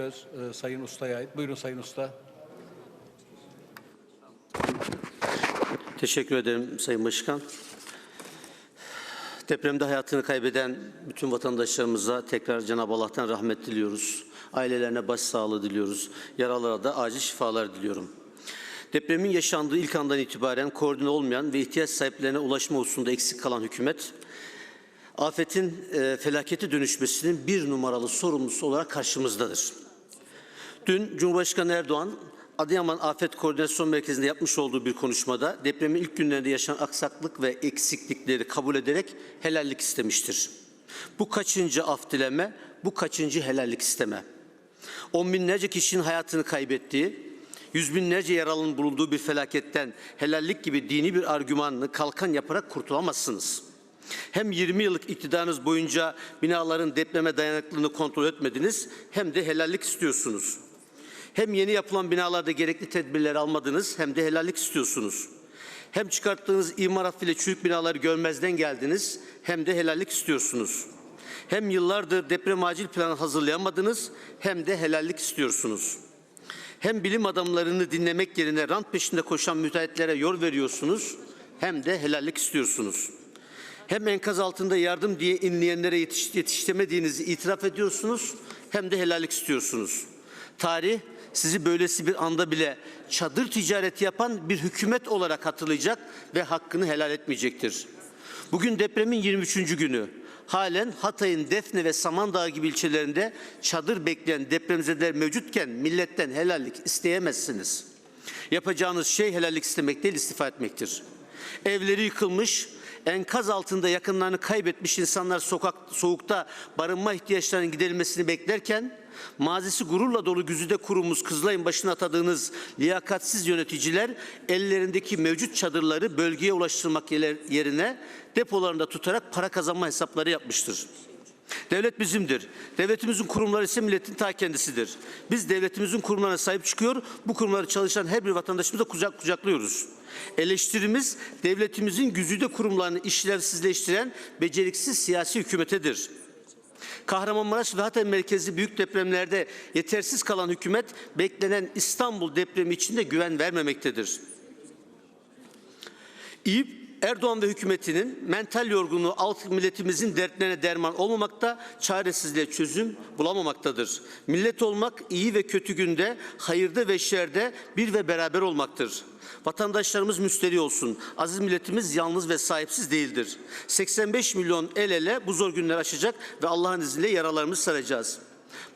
söz e, Sayın Usta'ya ait. Buyurun Sayın Usta. Teşekkür ederim Sayın Başkan. Depremde hayatını kaybeden bütün vatandaşlarımıza tekrar Cenab-ı Allah'tan rahmet diliyoruz. Ailelerine başsağlığı diliyoruz. Yaralara da acil şifalar diliyorum. Depremin yaşandığı ilk andan itibaren koordine olmayan ve ihtiyaç sahiplerine ulaşma hususunda eksik kalan hükümet, afetin e, felakete dönüşmesinin bir numaralı sorumlusu olarak karşımızdadır. Dün Cumhurbaşkanı Erdoğan Adıyaman Afet Koordinasyon Merkezi'nde yapmış olduğu bir konuşmada depremin ilk günlerinde yaşanan aksaklık ve eksiklikleri kabul ederek helallik istemiştir. Bu kaçıncı af dileme, bu kaçıncı helallik isteme. On binlerce kişinin hayatını kaybettiği, yüz binlerce yaralının bulunduğu bir felaketten helallik gibi dini bir argümanını kalkan yaparak kurtulamazsınız. Hem 20 yıllık iktidarınız boyunca binaların depreme dayanıklılığını kontrol etmediniz hem de helallik istiyorsunuz. Hem yeni yapılan binalarda gerekli tedbirleri almadınız hem de helallik istiyorsunuz. Hem çıkarttığınız imar affıyla çürük binaları görmezden geldiniz hem de helallik istiyorsunuz. Hem yıllardır deprem acil planı hazırlayamadınız hem de helallik istiyorsunuz. Hem bilim adamlarını dinlemek yerine rant peşinde koşan müteahhitlere yol veriyorsunuz hem de helallik istiyorsunuz. Hem enkaz altında yardım diye inleyenlere yetiş, yetiştiremediğinizi itiraf ediyorsunuz hem de helallik istiyorsunuz. Tarih sizi böylesi bir anda bile çadır ticareti yapan bir hükümet olarak hatırlayacak ve hakkını helal etmeyecektir. Bugün depremin 23. günü. Halen Hatay'ın Defne ve Samandağ gibi ilçelerinde çadır bekleyen depremzedeler mevcutken milletten helallik isteyemezsiniz. Yapacağınız şey helallik istemek değil istifa etmektir. Evleri yıkılmış, enkaz altında yakınlarını kaybetmiş insanlar sokak soğukta barınma ihtiyaçlarının giderilmesini beklerken mazisi gururla dolu güzide kurumuz Kızılay'ın başına atadığınız liyakatsiz yöneticiler ellerindeki mevcut çadırları bölgeye ulaştırmak yerine depolarında tutarak para kazanma hesapları yapmıştır. Devlet bizimdir. Devletimizin kurumları ise milletin ta kendisidir. Biz devletimizin kurumlarına sahip çıkıyor, bu kurumları çalışan her bir vatandaşımıza kucak kucaklıyoruz. Eleştirimiz devletimizin güzide kurumlarını işlevsizleştiren beceriksiz siyasi hükümetedir. Kahramanmaraş ve Hatay merkezli büyük depremlerde yetersiz kalan hükümet beklenen İstanbul depremi için de güven vermemektedir. İyi Erdoğan ve hükümetinin mental yorgunluğu alt milletimizin dertlerine derman olmamakta, çaresizliğe çözüm bulamamaktadır. Millet olmak iyi ve kötü günde, hayırda ve şerde bir ve beraber olmaktır. Vatandaşlarımız müsteri olsun. Aziz milletimiz yalnız ve sahipsiz değildir. 85 milyon el ele bu zor günler aşacak ve Allah'ın izniyle yaralarımızı saracağız.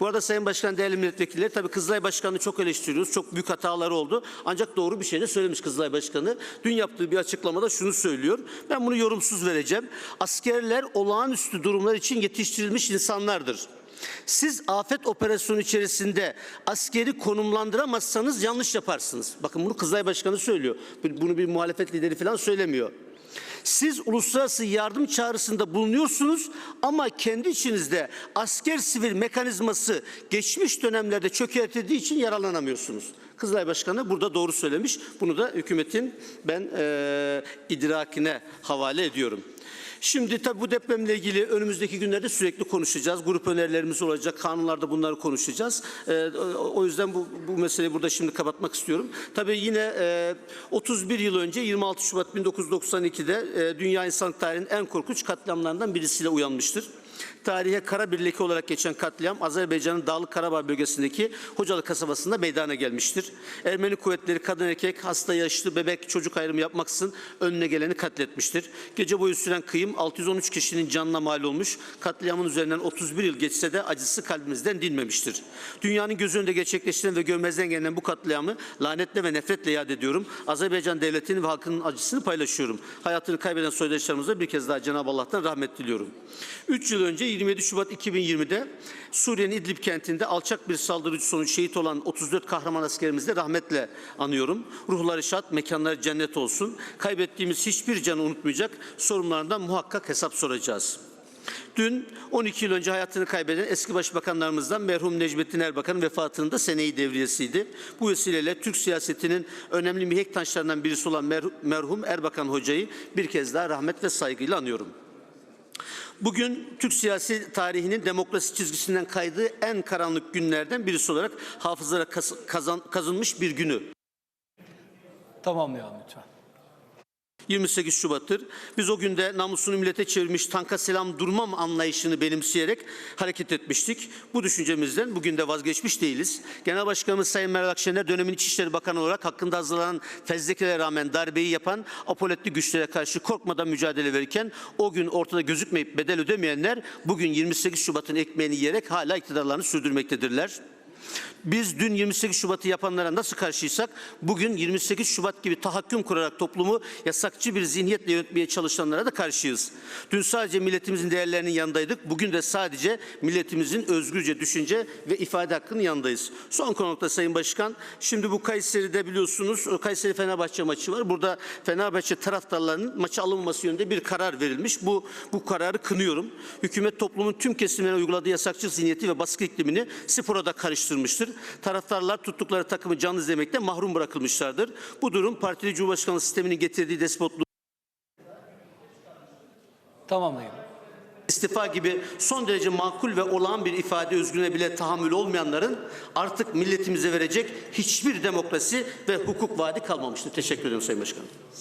Bu arada Sayın Başkan, değerli milletvekilleri, tabii Kızılay Başkanı'nı çok eleştiriyoruz. Çok büyük hataları oldu. Ancak doğru bir şey de söylemiş Kızılay Başkanı. Dün yaptığı bir açıklamada şunu söylüyor. Ben bunu yorumsuz vereceğim. Askerler olağanüstü durumlar için yetiştirilmiş insanlardır. Siz afet operasyonu içerisinde askeri konumlandıramazsanız yanlış yaparsınız. Bakın bunu Kızılay Başkanı söylüyor. Bunu bir muhalefet lideri falan söylemiyor. Siz uluslararası yardım çağrısında bulunuyorsunuz ama kendi içinizde asker sivil mekanizması geçmiş dönemlerde çökertildiği için yararlanamıyorsunuz. Kızılay Başkanı burada doğru söylemiş. Bunu da hükümetin ben e, idrakine havale ediyorum. Şimdi tabii bu depremle ilgili önümüzdeki günlerde sürekli konuşacağız. Grup önerilerimiz olacak. Kanunlarda bunları konuşacağız. Ee, o yüzden bu, bu meseleyi burada şimdi kapatmak istiyorum. Tabii yine e, 31 yıl önce 26 Şubat 1992'de e, dünya insanlık tarihinin en korkunç katliamlarından birisiyle uyanmıştır. Tarihe kara bir leke olarak geçen katliam Azerbaycan'ın Dağlık Karabağ bölgesindeki Hocalı kasabasında meydana gelmiştir. Ermeni kuvvetleri kadın erkek, hasta yaşlı, bebek, çocuk ayrımı yapmaksızın önüne geleni katletmiştir. Gece boyu süren kıyım 613 kişinin canına mal olmuş. Katliamın üzerinden 31 yıl geçse de acısı kalbimizden dinmemiştir. Dünyanın göz önünde gerçekleştiren ve görmezden gelen bu katliamı lanetle ve nefretle yad ediyorum. Azerbaycan devletinin ve halkının acısını paylaşıyorum. Hayatını kaybeden soydaşlarımıza bir kez daha Cenab-ı Allah'tan rahmet diliyorum. 3 yıl önce 27 Şubat 2020'de Suriye'nin İdlib kentinde alçak bir saldırı sonucu şehit olan 34 kahraman askerimizi rahmetle anıyorum. Ruhları şad, mekanları cennet olsun. Kaybettiğimiz hiçbir canı unutmayacak, sorunlarından muhakkak hesap soracağız. Dün 12 yıl önce hayatını kaybeden eski başbakanlarımızdan merhum Necmettin Erbakan'ın vefatının da seneyi devriyesiydi. Bu vesileyle Türk siyasetinin önemli mihenk taşlarından birisi olan merhum Erbakan Hoca'yı bir kez daha rahmet ve saygıyla anıyorum. Bugün Türk siyasi tarihinin demokrasi çizgisinden kaydığı en karanlık günlerden birisi olarak hafızalara kazan, kazınmış bir günü. Tamamlayalım lütfen. 28 Şubat'tır. Biz o günde namusunu millete çevirmiş tanka selam durmam anlayışını benimseyerek hareket etmiştik. Bu düşüncemizden bugün de vazgeçmiş değiliz. Genel Başkanımız Sayın Meral Akşener dönemin İçişleri Bakanı olarak hakkında hazırlanan fezlekelere rağmen darbeyi yapan apoletli güçlere karşı korkmadan mücadele verirken o gün ortada gözükmeyip bedel ödemeyenler bugün 28 Şubat'ın ekmeğini yiyerek hala iktidarlarını sürdürmektedirler. Biz dün 28 Şubat'ı yapanlara nasıl karşıysak bugün 28 Şubat gibi tahakküm kurarak toplumu yasakçı bir zihniyetle yönetmeye çalışanlara da karşıyız. Dün sadece milletimizin değerlerinin yanındaydık. Bugün de sadece milletimizin özgürce düşünce ve ifade hakkının yanındayız. Son konukta Sayın Başkan. Şimdi bu Kayseri'de biliyorsunuz Kayseri Fenerbahçe maçı var. Burada Fenerbahçe taraftarlarının maça alınması yönünde bir karar verilmiş. Bu bu kararı kınıyorum. Hükümet toplumun tüm kesimlerine uyguladığı yasakçı zihniyeti ve baskı iklimini spora da karıştırmıştır. Taraftarlar tuttukları takımı canlı izlemekten mahrum bırakılmışlardır. Bu durum partili cumhurbaşkanlığı sisteminin getirdiği despotluğu Tamamlayın. istifa gibi son derece makul ve olağan bir ifade özgürlüğüne bile tahammül olmayanların artık milletimize verecek hiçbir demokrasi ve hukuk vaadi kalmamıştır. Teşekkür ederim Sayın Başkan.